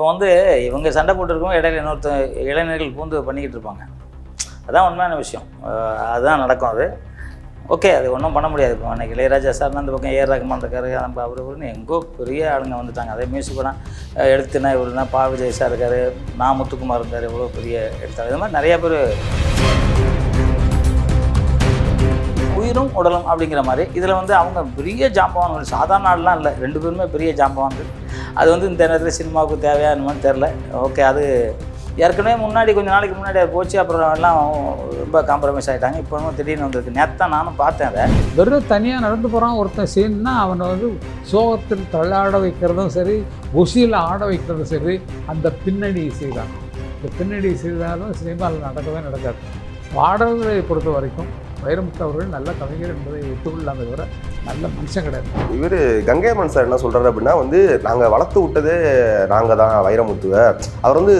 இப்போ வந்து இவங்க சண்டை போட்டுருக்கோம் இடையில இன்னொருத்த இளைஞர்கள் பூந்து பண்ணிக்கிட்டு இருப்பாங்க. அதான் உண்மையான விஷயம். அதுதான் நடக்கும் அது. ஓகே அது ஒன்றும் பண்ண முடியாது. இப்போ அன்றைக்கி இளையராஜா சார் அந்த பக்கம் ஏஆர் ரகுமான் இருக்காரு நம்ம அவர் இவருன்னு எங்கோ பெரிய ஆளுங்க வந்துட்டாங்க. அதே மியூசிக் கூட எடுத்துனா தான் பா விஜய் சார் இருக்கார் நான் முத்துக்குமார் இருந்தார் இவ்வளோ பெரிய எடுத்தார் இது மாதிரி நிறைய பேர் உயிரும் உடலும் அப்படிங்கிற மாதிரி. இதில் வந்து அவங்க பெரிய ஜாம்பவான்கள் சாதாரண ஆள்லாம் இல்லை. ரெண்டு பேருமே பெரிய ஜாம்பவான்கள். அது வந்து இந்த நேரத்தில் சினிமாவுக்கு தேவையா என்னமோன்னு தெரில ஓகே அது ஏற்கனவே முன்னாடி கொஞ்சம் நாளைக்கு முன்னாடி அது போச்சு. அப்புறம் எல்லாம் ரொம்ப காம்ப்ரமைஸ் ஆகிட்டாங்க இப்போ திடீர்னு வந்திருக்கு. நேத்தான் நானும் பார்த்தேன் அதை. வெறும் தனியாக நடந்து போகிறான் ஒருத்தன் சீன்னா அவனை வந்து சோகத்தில் தள்ளாட வைக்கிறதும் சரி ஒசியில் ஆட வைக்கிறதும் சரி அந்த பின்னணி இசை தான் இந்த பின்னணி இசை தான் சினிமாவில் நடக்கவே நடக்காது. பாடல்களை பொறுத்த வரைக்கும் வைரமுத்து அவர்கள் நல்ல கவிஞர் என்பதை ஒத்துக்கொள்ளாமல் தவிர நல்ல மனுஷன் கிடையாது. இவர் கங்கைமன் சார் என்ன சொல்றாரு அப்படின்னா வந்து நாங்கள் வளர்த்து விட்டதே நாங்கள் தான் வைரமுத்துவை. அவர் வந்து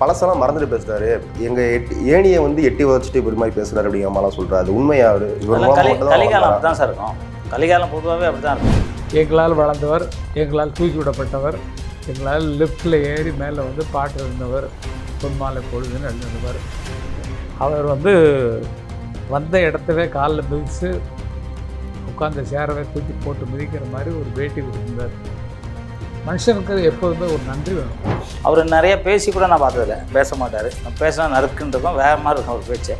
பழசெல்லாம் மறந்துட்டு பேசுறாரு. எங்க எட்டி ஏணியை வந்து எட்டி வச்சுட்டு இப்படி மாதிரி பேசுறாரு அப்படிங்கிற மாதிரிலாம் சொல்றாரு. அது உண்மையா? அவரு கலிகாலம் வளர்ந்தாரா? அப்படி தான் சார் இருக்கும். கலிகாலம் பொதுவாகவே அப்படி தான் இருக்கும். எங்களால் வளர்ந்தவர் எங்களால் தூக்கி விடப்பட்டவர் எங்களால் லிஃப்ட்டில் ஏறி மேலே வந்து பாட்டு இருந்தவர் பொன்மாலை பொழுதுன்னு எழுதினவர். அவர் வந்து வந்த இடத்தவே காலில் மிதித்து உட்கார்ந்த சேரவை தூக்கி போட்டு மிதிக்கிற மாதிரி ஒரு பேட்டி கொடுத்திருந்தார். மனுஷனுக்கு எப்போதுமே ஒரு நன்றி வேணும். அவர் நிறைய பேசி கூட நான் பார்த்ததில்ல. பேச மாட்டார். பேசினா நறுக்குன்னு இருக்கும் வேறு மாதிரி இருக்கும் அவர் பேச்சு.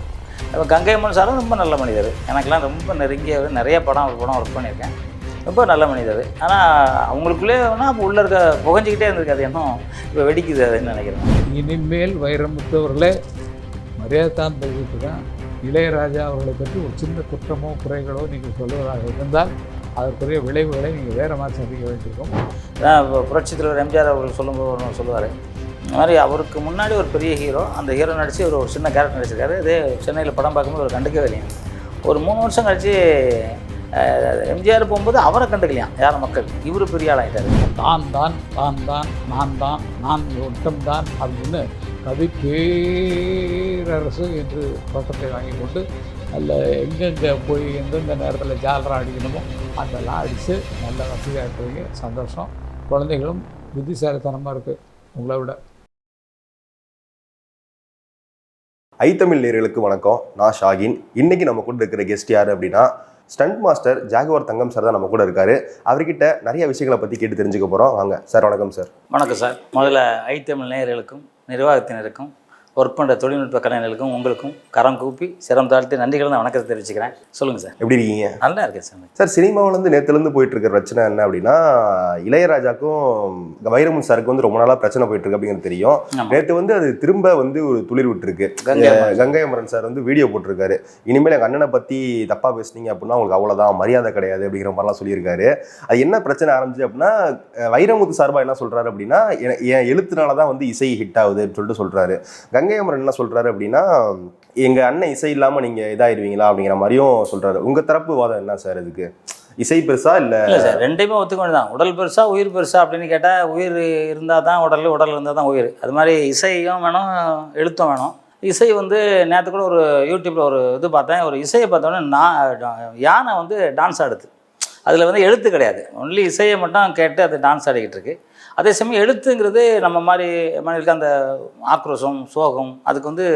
இப்போ கங்கைமன் சாரும் ரொம்ப நல்ல மனிதர். எனக்கெல்லாம் ரொம்ப நெருங்கியவர். நிறைய படம் அவர் படம் ஒர்க் பண்ணியிருக்கேன். ரொம்ப நல்ல மனிதர். ஆனால் அவங்களுக்குள்ளே அப்போ உள்ளே இருக்க புகஞ்சிக்கிட்டே இருந்திருக்கு. அது இன்னும் இப்போ வெடிக்குது அதுன்னு நினைக்கிறேன். இனிமேல் வைரமுத்து அவர்களே மரியாதை தான் தெரிவித்துதான் இளையராஜா அவர்களை பற்றி ஒரு சின்ன குற்றமோ குறைகளோ நீங்கள் சொல்வதாக இருந்தால் அதற்குரிய விளைவுகளை நீங்கள் வேறு மாதிரி சந்திக்க வேண்டியிருக்கும். இப்போ புரட்சித் தலைவர் எம்ஜிஆர் அவர்கள் சொல்லும்போது ஒன்று சொல்லுவார். இந்த மாதிரி அவருக்கு முன்னாடி ஒரு பெரிய ஹீரோ அந்த ஹீரோ நடித்து ஒரு ஒரு சின்ன கேரக்டர் நடிச்சிருக்காரு. இதே சென்னையில் படம் பார்க்கும்போது அவர் கண்டுக்கவே இல்லையா? ஒரு மூணு வருஷம் கழிச்சு அஹ், எம்ஜிஆர் போகும்போது அவரை கண்டுக்கலையாம் யார் மக்கள்? இவர் பெரிய ஆளாயிட்டாரு. தான் தான் தான் தான் நான் தான் நான் ஒட்டம்தான் அப்படின்னு கவி பேரரசு என்று பட்டத்தை வாங்கி கொண்டு அதில் எங்கெங்கே போய் எந்தெந்த நேரத்தில் ஜாலரா அடிக்கணுமோ அதெல்லாம் அடித்து நல்ல வசதியாக இருக்கிறீங்க சந்தோஷம். குழந்தைகளும் புத்திசாலித்தனமாக இருக்குது உங்களை விட. ஐத்தமிழ் நேர்களுக்கு வணக்கம். நான் ஷாகின். இன்னைக்கு நம்ம கூட இருக்கிற கெஸ்ட் யார் அப்படின்னா stunt master Jaguar Thangam sir தான் நம்ம கூட இருக்காரு. அவர்கிட்ட நிறைய விஷயங்களை பற்றி கேட்டு தெரிஞ்சுக்க போகிறோம் வாங்க சார் வணக்கம் சார் வணக்கம் சார் முதல்ல ஐத்தமிழ் நேயர்களுக்கும் நிர்வாகத்தினருக்கும் ஒர்க் பண்ணுற தொழில்நுட்ப கலைஞர்களுக்கும் உங்களுக்கும் கரம் கூப்பி சிரம் தாழ்த்தி நன்றிகளை நான் வணக்கத்தை தெரிவிச்சுக்கிறேன். சொல்லுங்கள் சார். எப்படி இருக்கீங்க? நல்லா இருக்கேன் சார். சார் சினிமாவிலேருந்து நேற்றுலேருந்து போயிட்டு இருக்க பிரச்சனை என்ன அப்படின்னா இளையராஜாக்கும் வைரமுன் சாருக்கு வந்து ரொம்ப நாளாக பிரச்சனை போயிட்டு இருக்கு அப்படிங்கிறது தெரியும். நேற்று வந்து அது திரும்ப வந்து ஒரு துளிர் விட்டுருக்கு. கங்கை அமரன் சார். வந்து வீடியோ போட்டிருக்காரு. இனிமேல் எங்கள் அண்ணனை பற்றி தப்பாக பேசுனீங்க அப்படின்னா உங்களுக்கு அவ்வளோதான் மரியாதை கிடையாது அப்படிங்கிற மாதிரிலாம் சொல்லியிருக்காரு. அது என்ன பிரச்சனை ஆரம்பிச்சு அப்படின்னா வைரமுத்து சார்பா என்ன சொல்றாரு அப்படின்னா என் எழுத்துனால தான் வந்து இசை ஹிட் ஆகுதுன்னு சொல்லிட்டு சொல்றாரு. கங்கை அமரன் என்ன சொல்கிறாரு அப்படின்னா எங்கள் அண்ணன் இசை இல்லாமல் நீங்கள் இதாயிருவீங்களா? அப்படிங்கிற மாதிரியும் சொல்கிறாரு உங்கள் தரப்பு வாதம் என்ன சார் இதுக்கு? இசை பெருசா இல்லை? சார் ரெண்டையுமே ஒத்துக்க வேண்டியதான் உடல் பெருசா உயிர் பெருசா அப்படின்னு கேட்டால் உயிர் இருந்தால் தான் உடல் உடல் இருந்தால் தான் உயிர். அது மாதிரி இசையும் வேணும் எழுத்தும் வேணும். இசை வந்து நேற்று கூட ஒரு யூடியூப்பில் ஒரு இது பார்த்தேன். ஒரு இசையை பார்த்தோன்னே நான் யானை வந்து டான்ஸ் ஆடுது. அதில் வந்து எழுத்து கிடையாது. ஒன்லி இசையை மட்டும் கேட்டு அது டான்ஸ் ஆடிக்கிட்டு இருக்கு. அதே சமயம் எழுத்துங்கிறது நம்ம மாதிரி மனிதர்களுக்கு அந்த ஆக்ரோஷம் சோகம் அதுக்கு வந்து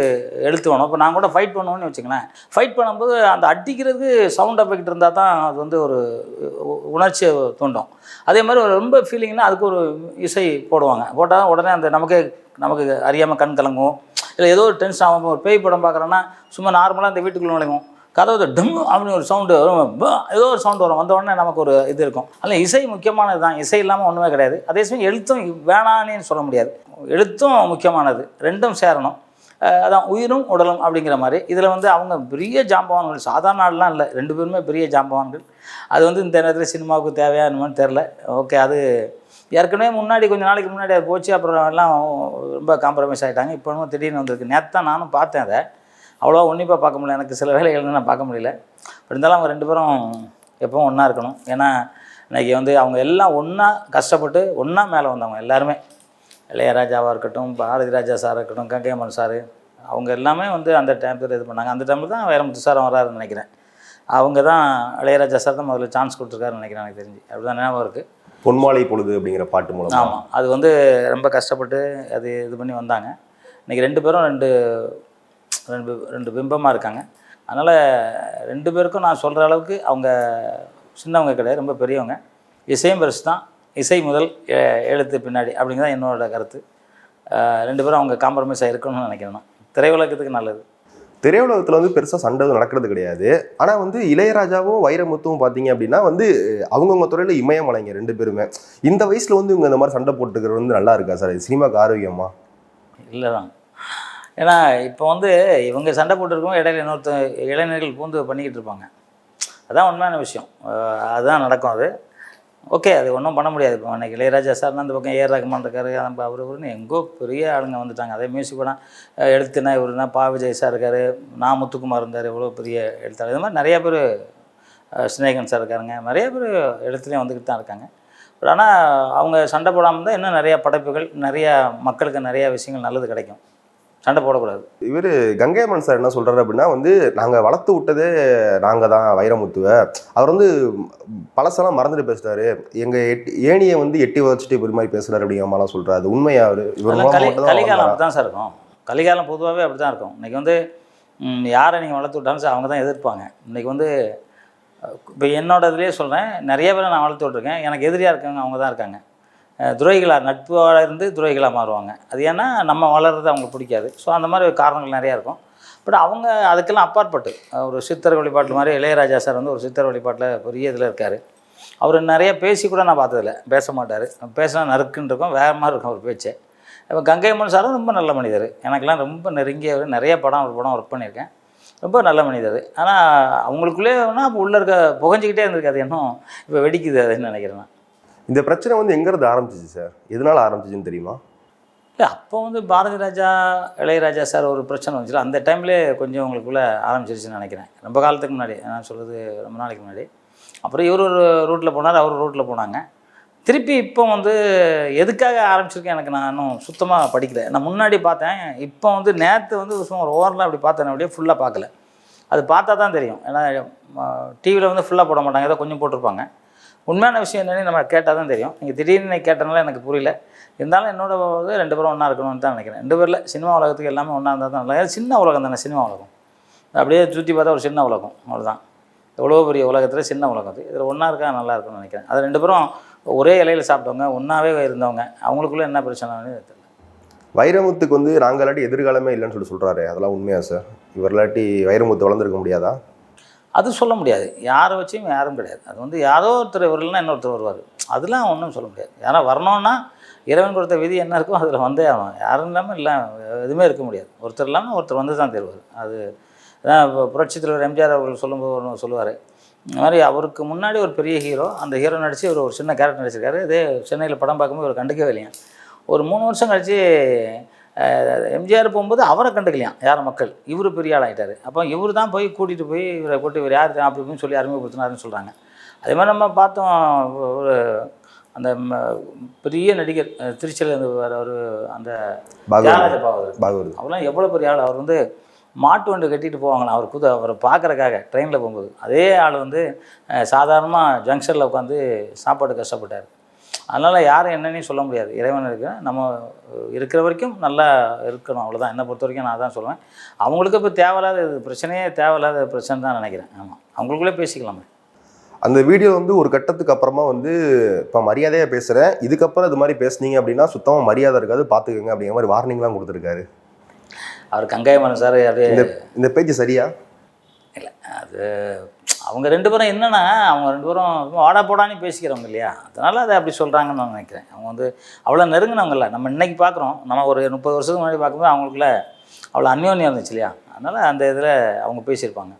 எழுத்து வேணும். இப்போ நான் கூட ஃபைட் பண்ணுவோன்னு வச்சுக்கலேன் ஃபைட் பண்ணும்போது அந்த அடிக்கிறதுக்கு சவுண்ட் எஃபெக்ட் இருந்தால் தான் அது வந்து ஒரு உணர்ச்சியை தூண்டும். அதே மாதிரி ஒரு ரொம்ப ஃபீலிங்னா அதுக்கு ஒரு இசை போடுவாங்க. போட்டால் உடனே அந்த நமக்கு நமக்கு அறியாமல் கண் கலங்கும். இல்லை ஏதோ ஒரு டென்ஷன் ஆகும் ஒரு பேய் படம் பார்க்குறோன்னா சும்மா நார்மலாக அந்த வீட்டுக்குள்ள நுழைவோம். கதவு டம் அப்படின்னு ஒரு சவுண்டு வரும். ஏதோ ஒரு சவுண்டு வரும். வந்த உடனே நமக்கு ஒரு இது இருக்கும். அதில் இசை முக்கியமானது தான். இசை இல்லாமல் ஒன்றுமே கிடையாது. அதே சமயம் எழுத்தும் வேணான்னு சொல்ல முடியாது. எழுத்தும் முக்கியமானது. ரெண்டும் சேரணும். அதான் உயிரும் உடலும் அப்படிங்கிற மாதிரி. இதில் வந்து அவங்க பெரிய ஜாம்பவான்கள். சாதாரண ஆள்லாம் இல்லை. ரெண்டு பேருமே பெரிய ஜாம்பவான்கள். அது வந்து இந்த நேரத்தில் சினிமாவுக்கு தேவையா தெரில ஓகே அது ஏற்கனவே முன்னாடி கொஞ்ச நாளைக்கு முன்னாடி அது போச்சு. அப்புறம் எல்லாம் ரொம்ப காம்ப்ரமைஸ் ஆகிட்டாங்க இப்போ திடீர்னு வந்திருக்கு. நேற்று தான் நானும் பார்த்தேன் அதை. அவ்வளோவா உன்னிப்பாக பார்க்க முடியல. எனக்கு சில வேலைகள் நான் பார்க்க முடியல. இருந்தாலும் அவங்க ரெண்டு பேரும் எப்பவும் ஒன்றா இருக்கணும். ஏன்னா இன்னைக்கு வந்து அவங்க எல்லாம் ஒன்றா கஷ்டப்பட்டு ஒன்றா மேலே வந்தவங்க எல்லாருமே. இளையராஜாவாக இருக்கட்டும் பாரதி ராஜா சார் இருக்கட்டும் கங்கையம்மன் சார் அவங்க எல்லாமே வந்து அந்த டைம் இது பண்ணாங்க. அந்த டைமில் தான் வைரமுத்து சார் வராருன்னு நினைக்கிறேன். அவங்க தான் இளையராஜா சார் தான் முதல்ல சான்ஸ் கொடுத்துருக்காருன்னு நினைக்கிறேன் எனக்கு தெரிஞ்சு. அப்படி தான் ஞாபகம் இருக்குது பொன்மாலை பொழுது அப்படிங்கிற பாட்டு மூலமா. ஆமாம் அது வந்து ரொம்ப கஷ்டப்பட்டு அது இது பண்ணி வந்தாங்க. இன்றைக்கி ரெண்டு பேரும் ரெண்டு ரெண்டு ரெண்டு பிம்பமாக இருக்காங்க. அதனால் ரெண்டு பேருக்கும் நான் சொல்கிற அளவுக்கு அவங்க சின்னவங்க கிடையாது ரொம்ப பெரியவங்க. இசையும் பெருசு தான். இசை முதல் எழுத்து பின்னாடி அப்படிங்கிறது என்னோட கருத்து. ரெண்டு பேரும் அவங்க காம்ப்ரமைஸாக இருக்கணும்னு நினைக்கிறேன் நான். திரையுலகத்துக்கு நல்லது. திரையுலகத்துல வந்து பெருசா சண்டை நடக்கிறது கிடையாது. ஆனா வந்து இளையராஜாவும் வைரமுத்துவும் பாத்தீங்க அப்படின்னா வந்து அவங்கவுங்க துறையில இமயமலைங்க ரெண்டு பேருமே. இந்த வயசுல வந்து இவங்க இந்த மாதிரி சண்டை போட்டுக்கிறது வந்து நல்லா இருக்கா சார்? இது சினிமாக்கு ஆரோக்கியமா இல்லை தான் ஏன்னா இப்போ வந்து இவங்க சண்டை போட்டிருக்கோம் இடையில இன்னொருத்த இளைஞர்கள் பூந்து பண்ணிக்கிட்டு இருப்பாங்க. அதான் உண்மையான விஷயம். அதுதான் நடக்கும் அது. ஓகே அது ஒன்றும் பண்ண முடியாது. இப்போ அன்றைக்கி இளையராஜா சார்னா அந்த பக்கம் ஏஆர் ரகுமான் இருக்காரு அந்த அவர் இவருன்னு எங்கோ பெரிய ஆளுங்க வந்துட்டாங்க. அதே மியூசிக் படம் எழுத்துனா இவருனா பா விஜய் சார் இருக்கார் நான் முத்துக்குமார் இருந்தார் இவ்வளோ பெரிய எழுத்தாளர். இது மாதிரி நிறைய பேர் ஸ்னேகன் சார் இருக்காருங்க. நிறைய பேர் எழுத்துலேயும் வந்துக்கிட்டு தான் இருக்காங்க. பட் ஆனால் அவங்க சண்டை போடாமல் இருந்தால் இன்னும் நிறையா படைப்புகள் நிறையா மக்களுக்கு நிறையா விஷயங்கள் நல்லது கிடைக்கும். சண்டை போடக்கூடாது. இவர் கங்கையம்மன் சார் என்ன சொல்றாரு அப்படின்னா வந்து நாங்க வளர்த்து விட்டதே நாங்க தான் வைரமுத்துவை. அவர் வந்து பழசெல்லாம் மறந்துட்டு பேசுறாரு எங்க எட்டி ஏணியை வந்து எட்டி வச்சுட்டு இப்படி மாதிரி பேசுறாரு அப்படிங்கிற மாதிரிலாம் சொல்றாரு. அது உண்மையா அவரு? இவர் கலிகாலம்? அப்படி தான் சார் இருக்கும். கலிகாலம் பொதுவாகவே அப்படி தான் இருக்கும். இன்றைக்கி வந்து யாரை நீங்கள் வளர்த்து விட்டாலும் சார் அவங்க தான் எதிர்ப்பாங்க. இன்றைக்கி வந்து இப்போ என்னோட இதுலேயே சொல்கிறேன் நிறைய பேரை நான் வளர்த்து விட்ருக்கேன் எனக்கு எதிரியாக இருக்காங்க அவங்க தான் இருக்காங்க. துரோகிகளாக நட்போட இருந்து துரோகிகளாக மாறுவாங்க. அது ஏன்னா நம்ம வளர்றது அவங்களுக்கு பிடிக்காது. ஸோ அந்த மாதிரி காரணங்கள் நிறையா இருக்கும். பட் அவங்க அதுக்கெல்லாம் அப்பாற்பட்டு ஒரு சித்தர் வழிபாட்டு மாதிரி இளையராஜா சார் வந்து ஒரு சித்தர் வழிபாட்டில் பெரிய இதில் இருக்கார். அவர் நிறைய பேசி கூட நான் பார்த்ததில்ல. பேச மாட்டார். பேசினா நறுக்குன்னு இருக்கும். வேறு மாதிரி இருக்கும் அவர் பேச்சு. இப்போ கங்கையம்மன் சாரும் ரொம்ப நல்ல மனிதர். எனக்கெல்லாம் ரொம்ப நெருங்கியவர். நிறைய படம் ஒரு படம் ஒர்க் பண்ணியிருக்கேன். ரொம்ப நல்ல மனிதர் ஆனால் அவங்களுக்குள்ளே வேணால் அப்போ உள்ளே இருக்க புகஞ்சிக்கிட்டே இருந்திருக்கு அது இன்னும் இப்போ வெடிக்குது அதுன்னு நினைக்கிறேன் நான். இந்த பிரச்சனை வந்து எங்கேருந்து ஆரம்பிச்சிச்சு சார்? எதனால் ஆரம்பிச்சிச்சுன்னு தெரியுமா? இல்லை அப்போ வந்து பாரதி ராஜா இளையராஜா சார் ஒரு பிரச்சனை வந்துச்சு. அந்த டைம்லேயே கொஞ்சம் உங்களுக்குள்ளே ஆரம்பிச்சிருச்சுன்னு நினைக்கிறேன். ரொம்ப காலத்துக்கு முன்னாடி நான் சொல்கிறது ரொம்ப நாளைக்கு முன்னாடி. அப்புறம் இவர் ஒரு ரூட்டில் போனார் அவர் ரூட்டில் போனாங்க. திருப்பி இப்போ வந்து எதுக்காக ஆரம்பிச்சிருக்கேன் எனக்கு நான் இன்னும் சுத்தமாக படிக்கல. நான் முன்னாடி பார்த்தேன் இப்போ வந்து நேற்று வந்து சும்மா ஒரு ஓவரில் அப்படி பார்த்தேன் அப்படியே ஃபுல்லாக பார்க்கல. அது பார்த்தா தான் தெரியும். ஏன்னா டிவியில் வந்து ஃபுல்லாக போட மாட்டாங்க ஏதோ கொஞ்சம் போட்டிருப்பாங்க. உண்மையான விஷயம் என்னன்னு நம்ம கேட்டால் தான் தெரியும். நீங்கள் திடீர்னு கேட்டனால எனக்கு புரியல. இருந்தாலும் என்னோட ரெண்டு பேரும் ஒன்றா இருக்கணும்னு தான் நினைக்கிறேன். ரெண்டு பேரில் சினிமா உலகத்துக்கு எல்லாமே ஒன்றா இருந்தால் தான் நல்லா சின்ன உலகம் தானே சினிமா உலகம். அப்படியே சுற்றி பார்த்தா ஒரு சின்ன உலகம். அவ்வளோதான் எவ்வளோ பெரிய உலகத்தில் சின்ன உலகம் அது. இதில் ஒன்றா இருக்கா நல்லா இருக்கும்னு நினைக்கிறேன். அது ரெண்டு பேரும் ஒரே இலையில் சாப்பிட்டவங்க ஒன்றாவே இருந்தவங்க அவங்களுக்குள்ளே என்ன பிரச்சனைன்னு தெரியல. வைரமுத்துக்கு வந்து நாங்கள் இல்லாட்டி எதிர்காலமே இல்லைன்னு சொல்லி சொல்கிறாரு அதெல்லாம் உண்மையா சார் இவர் இல்லாட்டி வைரமுத்து வளர்ந்துருக்க முடியாதா? அது சொல்ல முடியாது. யாரை வச்சும் யாரும் கிடையாது. அது வந்து யாரோ ஒருத்தர் வரலன்னா இன்னொருத்தர் வருவார். அதெல்லாம் ஒன்றும் சொல்ல முடியாது. யாரா வரணும்னா இறைவன் கொடுத்த விதி என்ன இருக்கோ அதில் வந்தே ஆகணும். யாரும் இல்லாமல் இல்லை எதுவுமே இருக்க முடியாது. ஒருத்தர் இல்லாமல் ஒருத்தர் வந்து தான் தருவார். அது புரட்சி இப்போ தலைவர் எம்ஜிஆர் அவர்கள் சொல்லும்போது ஒன்று சொல்லுவார். இந்த மாதிரி அவருக்கு முன்னாடி ஒரு பெரிய ஹீரோ அந்த ஹீரோ நடித்து ஒரு ஒரு சின்ன கேரக்டர் நடிச்சிருக்காரு. இதே சென்னையில் படம் பார்க்கும்போது இவர் கண்டுக்கவே இல்லையா? ஒரு மூணு வருஷம் கழித்து எம்ஜிஆர் போகும்போது அவரை கண்டுக்கலையாம். யார் மக்கள்? இவர் பெரிய ஆள் ஆகிட்டார் அப்போ இவர் தான் போய் கூட்டிகிட்டு போய் இவரை கூட்டி இவர் யார் அப்படி இப்படின்னு சொல்லி அறிமுகப்படுத்தினாருன்னு சொல்கிறாங்க அதே மாதிரி நம்ம பார்த்தோம் ஒரு அந்த பெரிய நடிகர் அஹ், திருச்சியில இருந்து வர ஒரு அந்த தியாகராஜ பாகவதர் அவர்லாம் எவ்வளோ பெரிய ஆள்? அவர் வந்து மாட்டு வண்டி கட்டிட்டு போவாங்களாம். அவர் புது அவரை பார்க்கறக்காக ட்ரெயினில் போகும்போது. அதே ஆள் வந்து சாதாரணமாக ஜங்ஷனில் உட்காந்து சாப்பாடு கஷ்டப்பட்டார். அதனால் யாரும் என்னன்னே சொல்ல முடியாது. இறைவன் இருக்கு நம்ம இருக்கிற வரைக்கும் நல்லா இருக்கணும். அவ்வளோதான் என்னை பொறுத்த வரைக்கும் நான் அதான் சொல்லுவேன். அவங்களுக்கு இப்போ தேவையில்லாத இது பிரச்சனையே தேவையில்லாத பிரச்சனை தான் நினைக்கிறேன். ஆமாம் அவங்களுக்குள்ளே பேசிக்கலாமே அந்த வீடியோ வந்து ஒரு கட்டத்துக்கு அப்புறமா வந்து இப்போ மரியாதையாக பேசுகிறேன் இதுக்கப்புறம் இது மாதிரி பேசுனீங்க அப்படின்னா சுத்தமாக மரியாதை இருக்காது. பார்த்துக்கோங்க அப்படிங்கிற மாதிரி வார்னிங்லாம் கொடுத்துருக்காரு. அவர் கங்காயமன் சார் அப்படியே இந்த இந்த பேச்சு சரியா? இல்லை அது அவங்க ரெண்டு பேரும் என்னென்னா அவங்க ரெண்டு பேரும் வாடா போடான்னு பேசிக்கிறவங்க இல்லையா? அதனால் அதை அப்படி சொல்கிறாங்கன்னு நான் நினைக்கிறேன். அவங்க வந்து அவ்வளோ நெருங்கினவங்க இல்லை. நம்ம இன்றைக்கி பார்க்குறோம். நம்ம ஒரு முப்பது வருஷத்துக்கு முன்னாடி பார்க்கும்போது அவங்களுக்குள்ள அவ்வளோ அந்யோன்யம் இருந்துச்சு இல்லையா? அதனால் அந்த இதில் அவங்க பேசியிருப்பாங்க.